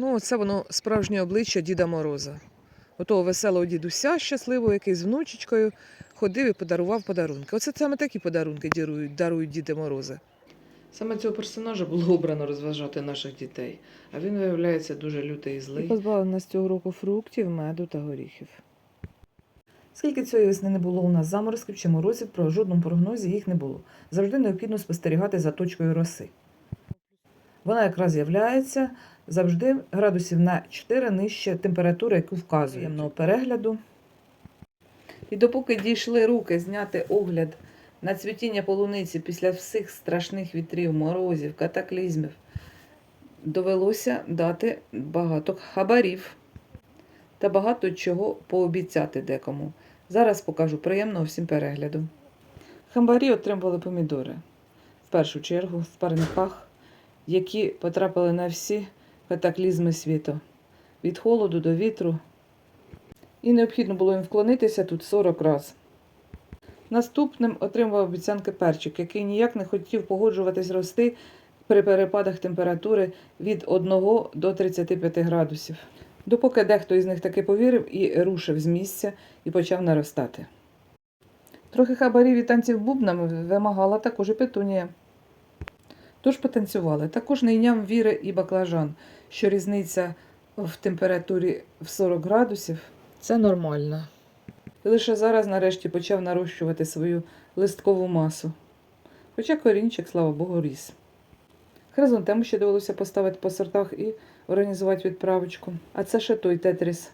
Ну, це воно справжнє обличчя Діда Мороза. Отого веселого дідуся щасливого, який з внучечкою ходив і подарував подарунки. Оце саме такі подарунки дарують, дарують Діди Морози. Саме цього персонажа було обрано розважати наших дітей, а він виявляється дуже лютий і злий. І позбавив нас цього року фруктів, меду та горіхів. Скільки цієї весни не було у нас заморозків чи морозів, про жодному прогнозі їх не було. Завжди необхідно спостерігати за точкою роси. Вона якраз з'являється завжди градусів на 4 нижче температури, яку вказує Приємного перегляду. І допоки дійшли руки зняти огляд на цвітіння полуниці після всіх страшних вітрів, морозів, катаклізмів, довелося дати багато хабарів та багато чого пообіцяти декому. Зараз покажу приємного всім перегляду. Хамбарі отримували помідори. В першу чергу в парниках, які потрапили на всі катаклізми світу. Від холоду до вітру. І необхідно було їм вклонитися тут 40 разів. Наступним отримав обіцянки перчик, який ніяк не хотів погоджуватись рости при перепадах температури від 1 до 35 градусів. Допоки дехто із них таки повірив і рушив з місця і почав наростати. Трохи хабарів і танців бубнами вимагала також і петунія. Тож потанцювали. Також не йняв віри і баклажан, що різниця в температурі в 40 градусів це нормально. І лише зараз нарешті почав нарощувати свою листкову масу. Хоча корінчик, слава Богу, ріс. Хризантему ще довелося поставити по сортах і організувати відправочку. А це ще той тетріс.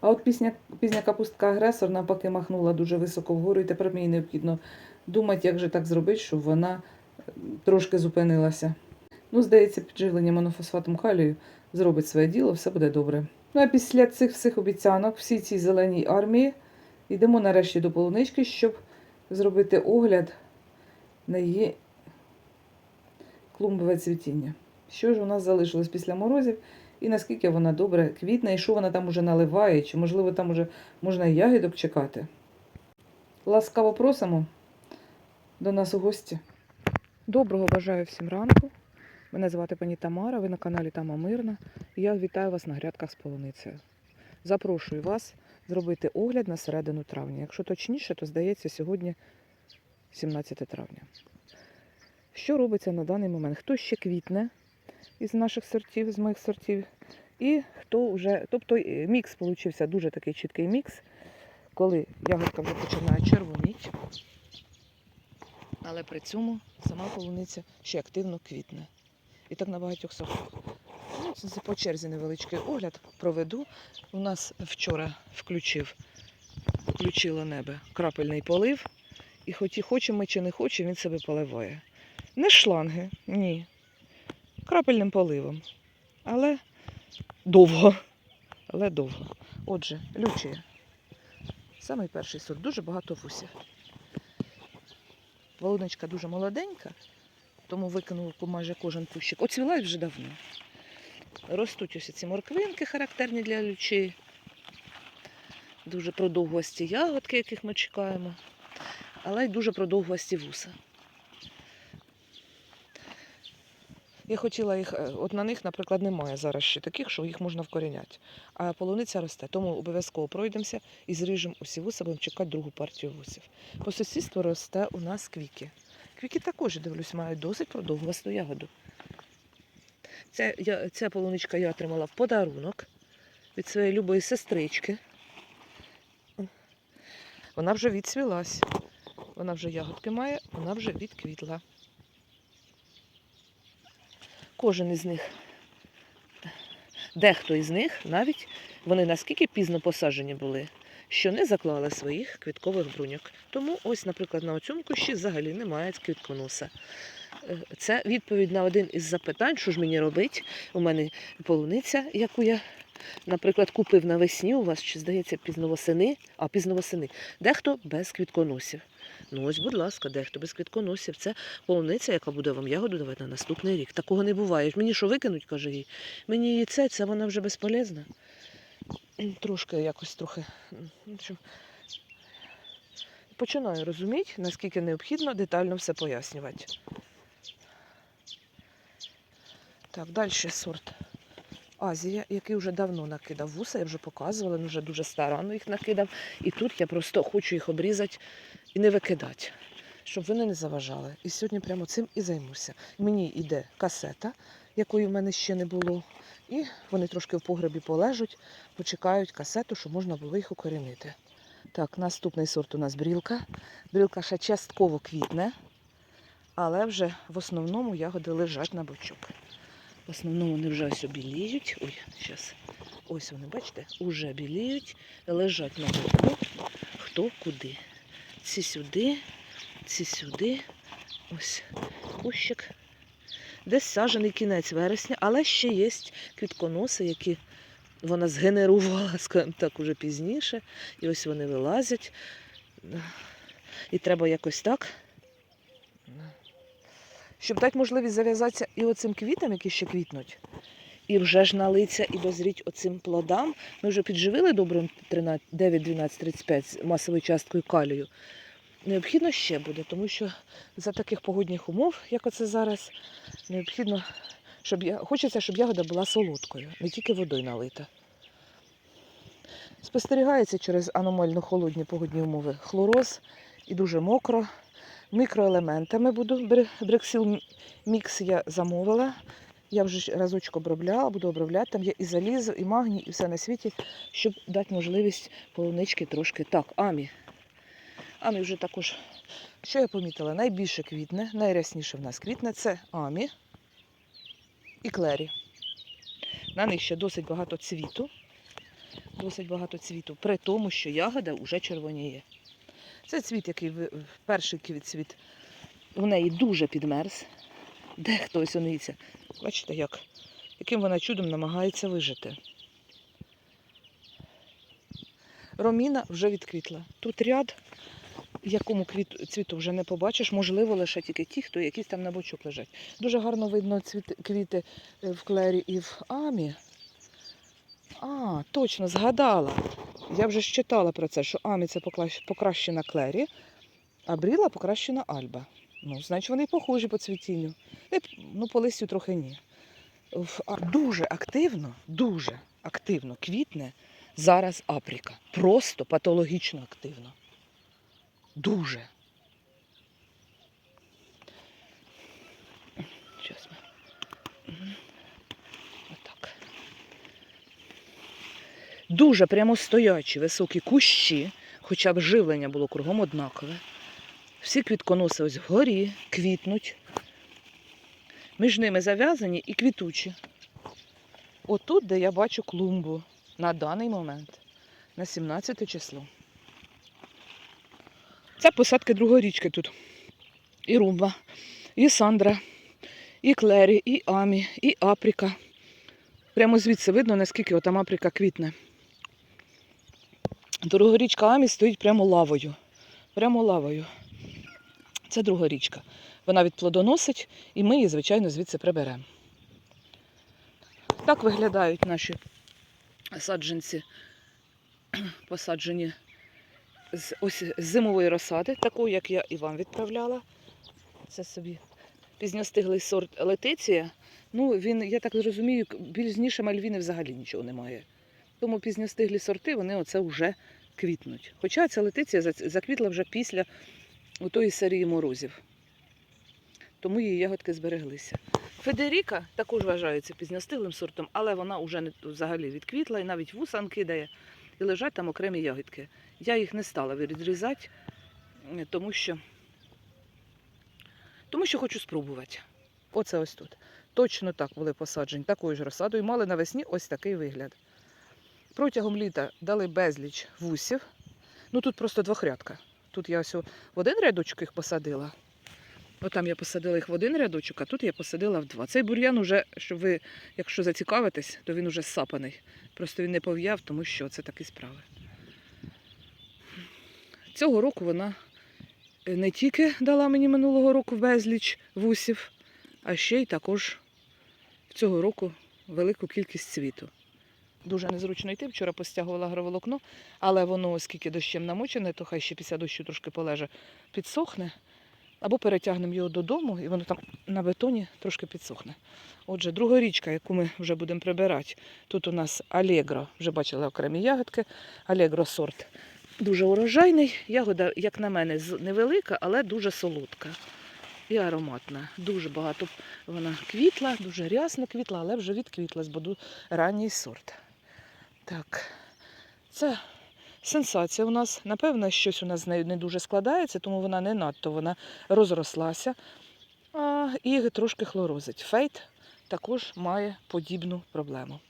А от пісня, пізня капустка агресор навпаки махнула дуже високо вгору, і тепер мені необхідно думати, як же так зробити, щоб вона трошки зупинилася. Ну, здається, підживлення монофосфатом калію зробить своє діло, все буде добре. Ну а після цих всіх обіцянок, всій цій зеленій армії, йдемо нарешті до полунички, щоб зробити огляд на її клумбове цвітіння. Що ж у нас залишилось після морозів, і наскільки вона добре квітне, і що вона там уже наливає, чи, можливо, там уже можна і ягідок чекати. Ласкаво просимо до нас у гості. Доброго бажаю всім ранку. Мене звати пані Тамара, ви на каналі Тама Мирна. І я вітаю вас на грядках з полуницею. Запрошую вас зробити огляд на середину травня. Якщо точніше, то здається сьогодні 17 травня. Що робиться на даний момент? Хто ще квітне із наших сортів, з моїх сортів, і хто вже. Тобто е, мікс получився дуже такий чіткий мікс, коли ягодка вже починає червоніти, але при цьому сама полуниця ще активно квітне. І так на багатьох сортах. Ну, це по черзі невеличкий огляд проведу. У нас вчора включив, включило небо крапельний полив. І хоч і хочемо чи не хочемо, він себе поливає. Не шланги, ні. Крапельним поливом. Але довго. Але довго. Отже, лючія. Самий перший сорт. Дуже багато вусів. Володочка дуже молоденька, тому викинув майже кожен кущик. Оцвіла вже давно. Ростуть ось ці морквинки, характерні для лючі. Дуже продовгості ягодки, яких ми чекаємо, але й дуже продовгості вуса. Я хотіла їх, е, от на них, наприклад, немає зараз ще таких, що їх можна вкоріняти. А полуниця росте, тому обов'язково пройдемося і зріжемо усі вуса, будемо чекати другу партію вусів. По сусідству росте у нас квіки. Квіки також, дивлюсь, мають досить продовгосту ягоду. Ця, я, ця полуничка я отримала в подарунок від своєї любої сестрички. Вона вже відсвілась. Вона вже ягодки має, вона вже відквітла. Кожен із них, дехто із них навіть вони наскільки пізно посаджені були, що не заклали своїх квіткових бруньок. Тому ось, наприклад, на оцьому кущі взагалі немає квітконоса. Е, Це відповідь на один із запитань, що ж мені робити. У мене полуниця, яку я, наприклад, купив навесні, у вас чи здається пізно восени, а пізно восени. Дехто без квітконосів. Ну ось, будь ласка, дехто без квітконосів. Це полуниця, яка буде вам ягоду давати на наступний рік. Такого не буває. Мені що викинуть, каже їй. Мені її це, це вона вже безполезна. Трошки якось трохи. общем, Починаю розуміти, наскільки необхідно детально все пояснювати. Так, далі сорт Азія, який вже давно накидав вуса, я вже показувала, він вже дуже старанно їх накидав. І тут я просто хочу їх обрізати і не викидати, щоб вони не заважали. І сьогодні прямо цим і займуся. Мені йде касета, якої в мене ще не було. І вони трошки в погребі полежать, почекають касету, щоб можна було їх укорінити. Так, наступний сорт у нас брілка. Брілка ще частково квітне, але вже в основному ягоди лежать на бочок. В основному вони вже ось біліють. Ой, зараз. Ось вони, бачите, уже біліють, лежать на боку. Хто куди. Ці сюди, ці сюди. Ось кущик. Десь сажений кінець вересня, але ще є квітконоси, які вона згенерувала, скажімо так, уже пізніше. І ось вони вилазять. І треба якось так. Щоб дати можливість зав'язатися і оцим квітам, які ще квітнуть, і вже ж налиться і дозріть оцим плодам. Ми вже підживили добрим 13 9, 12, 35 з масовою часткою калію. Необхідно ще буде, тому що за таких погодних умов, як оце зараз, необхідно, щоб я... хочеться, щоб ягода була солодкою, не тільки водою налита. Спостерігається через аномально холодні погодні умови хлороз і дуже мокро. Мікроелементами буду. Бре- Брексіл мікс я замовила. Я вже разочок обробляла, буду обробляти. Там є і залізо, і магній, і все на світі, щоб дати можливість полунички трошки. Так, амі. Амі вже також. Що я помітила? Найбільше квітне, найрясніше в нас квітне це амі і клері. На них ще досить багато цвіту. Досить багато цвіту, при тому, що ягода вже червоніє. Це цвіт, який перший квіт цвіт. У неї дуже підмерз. Де хтось униється. Бачите, як? яким вона чудом намагається вижити. Роміна вже відквітла. Тут ряд, якому квіт, цвіту вже не побачиш, можливо, лише тільки ті, хто якісь там на бочок лежать. Дуже гарно видно цвіти, квіти в клері і в амі. А, точно, згадала. Я вже ж читала про це, що Амі це покращена Клері, а Бріла покращена Альба. Ну, значить, вони похожі по цвітінню. Ну, по листю трохи ні. Дуже активно, дуже активно квітне зараз Апріка. Просто патологічно активно. Дуже. Щас ми. Мгм. Отак. Дуже прямостоячі високі кущі, хоча б живлення було кругом однакове. Всі квітконоси ось вгорі, квітнуть. Між ними зав'язані і квітучі. Отут, де я бачу клумбу на даний момент, на 17 число. Це посадки другорічки тут. І Румба, і Сандра, і Клері, і Амі, і Апріка. Прямо звідси видно, наскільки отам Апріка квітне. Друга річка Амі стоїть прямо лавою. Прямо лавою. Це друга річка. Вона відплодоносить, і ми її, звичайно, звідси приберемо. Так виглядають наші саджанці, посаджені з ось зимової розсади, такої, як я і вам відправляла. Це собі пізньостиглий сорт летиція. Ну, він, я так зрозумію, пізніше мальвіни взагалі нічого немає. Тому пізньостиглі сорти, вони оце вже квітнуть. Хоча ця летиція заквітла вже після тої серії морозів. Тому її ягодки збереглися. Федеріка також вважається пізньостиглим сортом, але вона вже не взагалі відквітла і навіть вусан кидає. І лежать там окремі ягідки. Я їх не стала відрізати, тому що, тому що хочу спробувати. Оце ось тут. Точно так були посаджені такою ж розсадою. Мали навесні ось такий вигляд. Протягом літа дали безліч вусів. Ну тут просто двохрядка. Тут я ось в один рядочок їх посадила. Отам я посадила їх в один рядочок, а тут я посадила в два. Цей бур'ян уже, щоб ви, якщо зацікавитесь, то він уже сапаний. Просто він не пов'яв, тому що це такі справи. Цього року вона не тільки дала мені минулого року безліч вусів, а ще й також цього року велику кількість цвіту. Дуже незручно йти. Вчора постягувала агроволокно, але воно, оскільки дощем намочене, то хай ще після дощу трошки полеже, підсохне. Або перетягнемо його додому, і воно там на бетоні трошки підсохне. Отже, друга річка, яку ми вже будемо прибирати, тут у нас Алегро, вже бачили окремі ягодки, Алегро сорт. Дуже урожайний. Ягода, як на мене, невелика, але дуже солодка і ароматна. Дуже багато вона квітла, дуже рясно квітла, але вже відквітла, бо ранній сорт. Так, це сенсація у нас. Напевно, щось у нас з нею не дуже складається, тому вона не надто вона розрослася а, і трошки хлорозить. Фейт також має подібну проблему.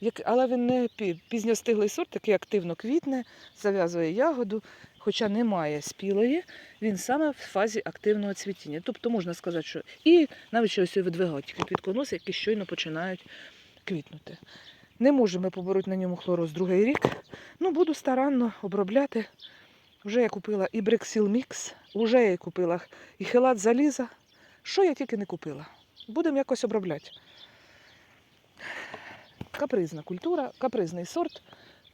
Як, але він не пізньостиглий сорт, який активно квітне, зав'язує ягоду, хоча немає спілої, він саме в фазі активного цвітіння. Тобто можна сказати, що і навіть ось видвигають квітконоси, які щойно починають квітнути. Не можемо побороти на ньому хлороз другий рік. Ну, буду старанно обробляти. Вже я купила і Брексіл Мікс, вже я купила і хелат заліза. Що я тільки не купила. Будемо якось обробляти. Капризна культура, капризний сорт.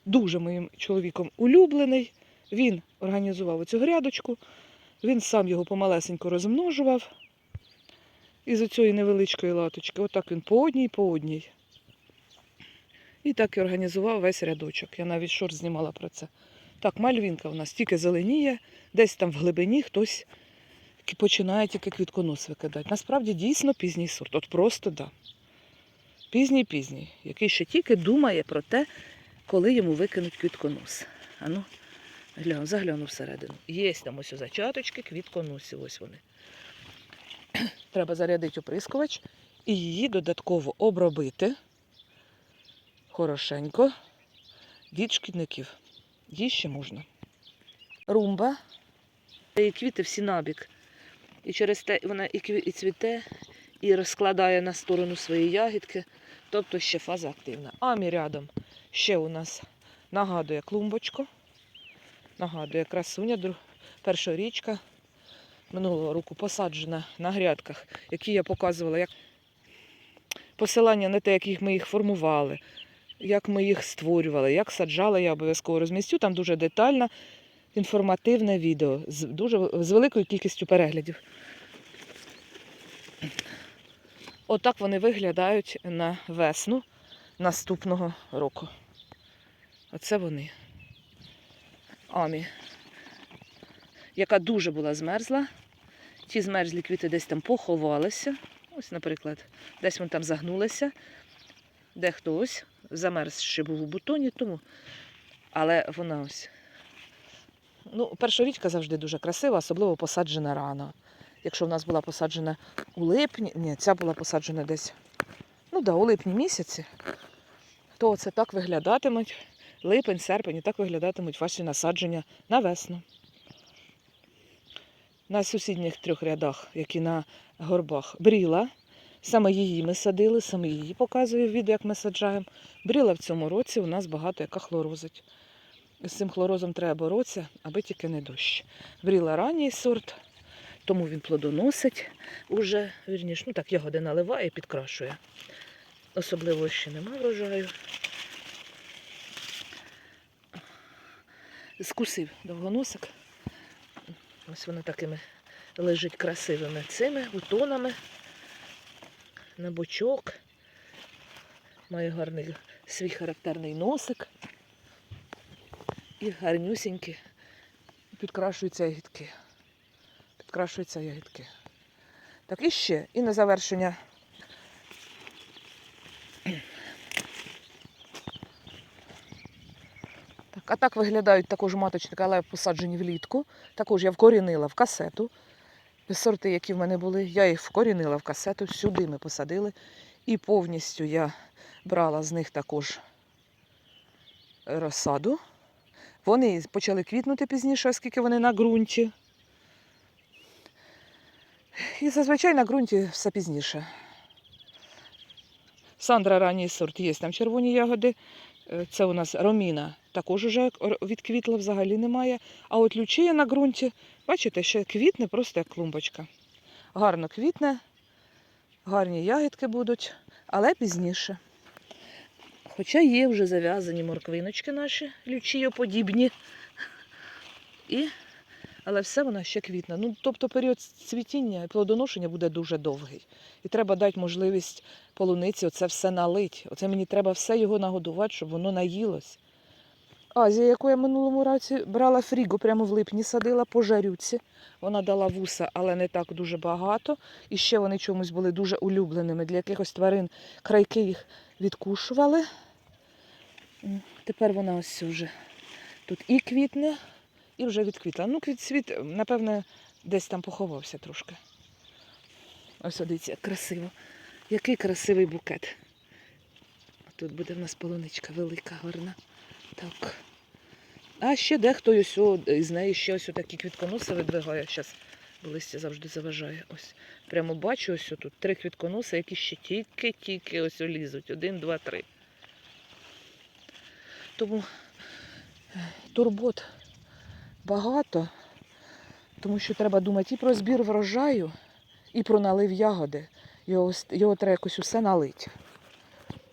Дуже моїм чоловіком улюблений. Він організував цю грядочку, він сам його помалесенько розмножував із оцієї невеличкої латочки. Отак він по одній, по одній. І так і організував весь рядочок. Я навіть шорт знімала про це. Так, мальвінка в нас тільки зеленіє, десь там в глибині хтось починає тільки квітконос викидати. Насправді дійсно пізній сорт. От просто да. Пізній пізній, який ще тільки думає про те, коли йому викинуть квітконос. Ану, гляну, загляну всередину. Є там ось у зачаточки квітконосів, ось вони. Треба зарядити оприскувач і її додатково обробити хорошенько від шкідників. Їй ще можна. Румба. І квіти всі набік. І через те вона і, кві- і цвіте, і розкладає на сторону свої ягідки. Тобто ще фаза активна. Амі рядом ще у нас нагадує клумбочку. Нагадує красуня, друг... перша річка. Минулого року посаджена на грядках, які я показувала, як посилання на те, як ми їх формували, як ми їх створювали, як саджали, я обов'язково розмістю. Там дуже детальне, інформативне відео з, дуже, з великою кількістю переглядів. Отак вони виглядають на весну наступного року. Оце вони. Амі, яка дуже була змерзла. Ті змерзлі квіти десь там поховалися. Ось, наприклад, десь вони там загнулися, дехто ось замерз ще був у бутоні, тому. Але вона ось. Ну, першорічка завжди дуже красива, особливо посаджена рано. Якщо в нас була посаджена у липні, ні, ця була посаджена десь, ну да, у липні місяці, то це так виглядатимуть липень, серпень, і так виглядатимуть ваші насадження на весну. На сусідніх трьох рядах, які на горбах, бріла. Саме її ми садили, саме її показую в відео, як ми саджаємо. Бріла в цьому році у нас багато яка хлорозить. З цим хлорозом треба боротися, аби тільки не дощ. Бріла ранній сорт, тому він плодоносить уже, вірніш, ну так, ягоди наливає і підкрашує. Особливо ще нема врожаю. Скусив довгоносик. Ось воно такими лежить красивими цими бутонами на бочок. Має гарний свій характерний носик. І гарнюсінькі підкрашуються ягідки. Підкрашуються ягідки. Так, і ще, і на завершення. Так, а так виглядають також маточники, але посаджені влітку. Також я вкорінила в касету. Сорти, які в мене були, я їх вкорінила в касету, сюди ми посадили. І повністю я брала з них також розсаду. Вони почали квітнути пізніше, оскільки вони на ґрунті. І зазвичай на ґрунті все пізніше. Сандра ранній сорт є там червоні ягоди. Е, Це у нас роміна. Також уже відквітла взагалі немає. А от лючія на ґрунті, бачите, ще квітне просто як клумбочка. Гарно квітне, гарні ягідки будуть, але пізніше. Хоча є вже зав'язані морквиночки наші лючієподібні. І але все вона ще квітне. Ну, тобто період цвітіння і плодоношення буде дуже довгий. І треба дати можливість полуниці оце все налить. Оце мені треба все його нагодувати, щоб воно наїлось. Азія, яку я минулому році брала фрігу, прямо в липні садила по жарюці. Вона дала вуса, але не так дуже багато. І ще вони чомусь були дуже улюбленими для якихось тварин. Крайки їх відкушували. Тепер вона ось вже тут і квітне, і вже відквітла. Ну, квітцвіт, напевне, десь там поховався трошки. Ось дивіться, як красиво. Який красивий букет. Тут буде в нас полуничка велика, гарна. Так. А ще дехто ось із неї ще ось такі квітконоси видвигає. Зараз листя завжди заважає. Ось. Прямо бачу ось тут три квітконоси, які ще тільки-тільки ось лізуть. Один, два, три. Тому е, турбот багато, тому що треба думати і про збір врожаю, і про налив ягоди. Його, його треба якось усе налить.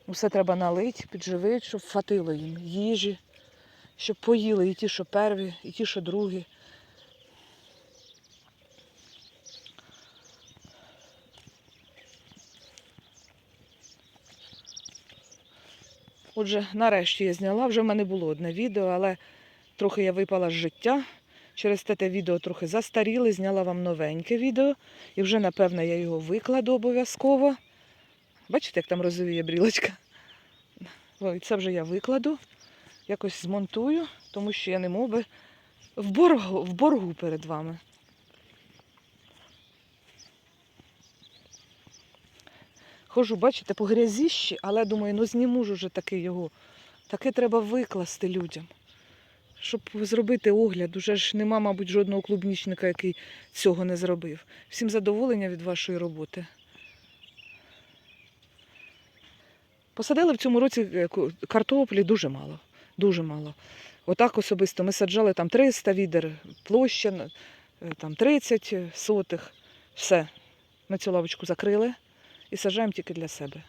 Усе треба налить, підживити, щоб хватило їм їжі, щоб поїли і ті, що перві, і ті, що другі. Отже, нарешті я зняла, вже в мене було одне відео, але трохи я випала з життя. Через те те відео трохи застаріли, зняла вам новеньке відео. І вже, напевно, я його викладу обов'язково. Бачите, як там розовіє брілочка? Ой, це вже я викладу, якось змонтую, тому що я не мов би в боргу, в боргу перед вами. Хожу, бачите, по грязіщі, але думаю, ну зніму ж уже таки його. Таке треба викласти людям. Щоб зробити огляд, уже ж нема, мабуть, жодного клубнічника, який цього не зробив. Всім задоволення від вашої роботи. Посадили в цьому році е, картоплі дуже мало. Дуже мало. Отак особисто ми саджали там 300 відер, площа е, там 30 сотих. Все. Ми цю лавочку закрили і саджаємо тільки для себе.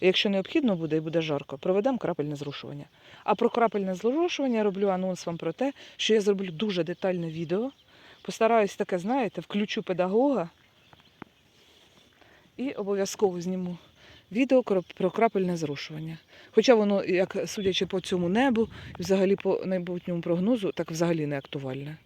І якщо необхідно буде і буде жарко, проведемо крапельне зрушування. А про крапельне зрушування я роблю анонс вам про те, що я зроблю дуже детальне відео. Постараюсь таке, знаєте, включу педагога і обов'язково зніму відео про крапельне зрушування. Хоча воно, як судячи по цьому небу, взагалі по майбутньому прогнозу, так взагалі не актуальне.